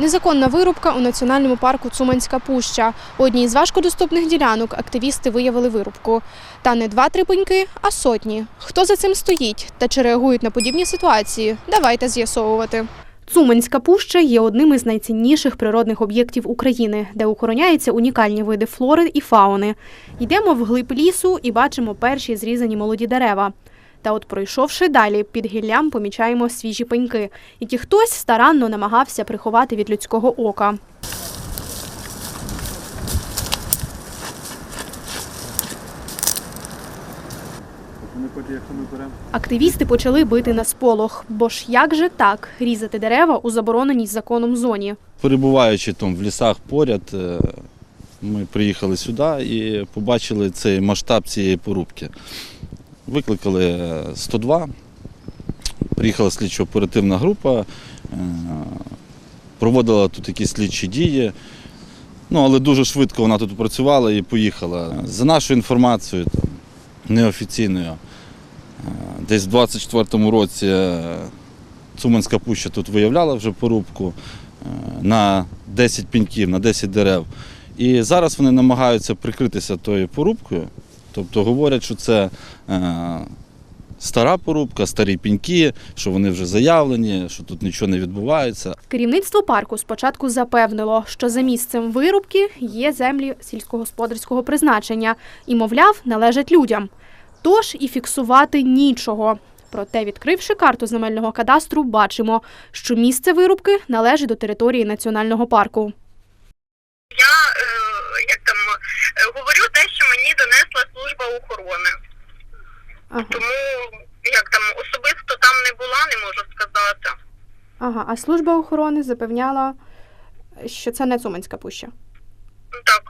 Незаконна вирубка у національному парку Цуманська пуща. У одній з важкодоступних ділянок активісти виявили вирубку. Та не два-три пеньки, а сотні. Хто за цим стоїть та чи реагують на подібні ситуації? Давайте з'ясовувати. Цуманська пуща є одним із найцінніших природних об'єктів України, де охороняються унікальні види флори і фауни. Йдемо вглиб лісу і бачимо перші зрізані молоді дерева. Та от пройшовши далі, під гіллям помічаємо свіжі пеньки, які хтось старанно намагався приховати від людського ока. Активісти почали бити на сполох, бо ж як же так різати дерева у забороненій законом зоні? Перебуваючи там в лісах поряд, е, ми приїхали сюди і побачили цей масштаб цієї порубки. Викликали е, 102, приїхала слідчо-оперативна група, е, проводила тут якісь слідчі дії. Ну, але дуже швидко вона тут працювала і поїхала. За нашою інформацією, неофіційною, е, десь в 24-му році е, Цуманська пуща тут виявляла вже порубку е, на 10 піньків, на 10 дерев. І зараз вони намагаються прикритися тою порубкою. Тобто говорять, що це е, стара порубка, старі піньки, що вони вже заявлені, що тут нічого не відбувається. Керівництво парку спочатку запевнило, що за місцем вирубки є землі сільськогосподарського призначення і, мовляв, належать людям. Тож і фіксувати нічого. Проте, відкривши карту земельного кадастру, бачимо, що місце вирубки належить до території національного парку. Я е, як там е, говорю те, що мені донесла служба охорони. Ага. Тому як там особисто там не була, не можу сказати. ага. А служба охорони запевняла, що це не Цуманська пуща. Так,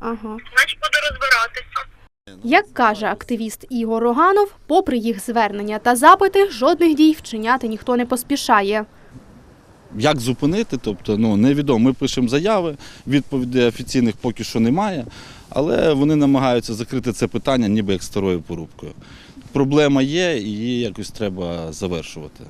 Ага. значить буду розбиратися. Як каже активіст Ігор Роганов, попри їх звернення та запити, жодних дій вчиняти ніхто не поспішає. Як зупинити? Тобто, ну невідомо. Ми пишемо заяви, відповідей офіційних поки що немає, але вони намагаються закрити це питання ніби як старою порубкою. Проблема є, її якось треба завершувати.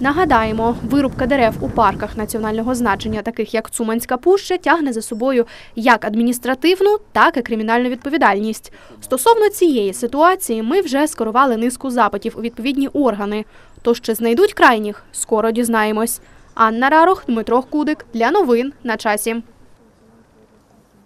Нагадаємо, вирубка дерев у парках національного значення, таких як Цуманська пуща, тягне за собою як адміністративну, так і кримінальну відповідальність. Стосовно цієї ситуації, ми вже скерували низку запитів у відповідні органи. Тож чи знайдуть крайніх, скоро дізнаємось. Анна Рарох, Дмитро Кудик для новин на часі.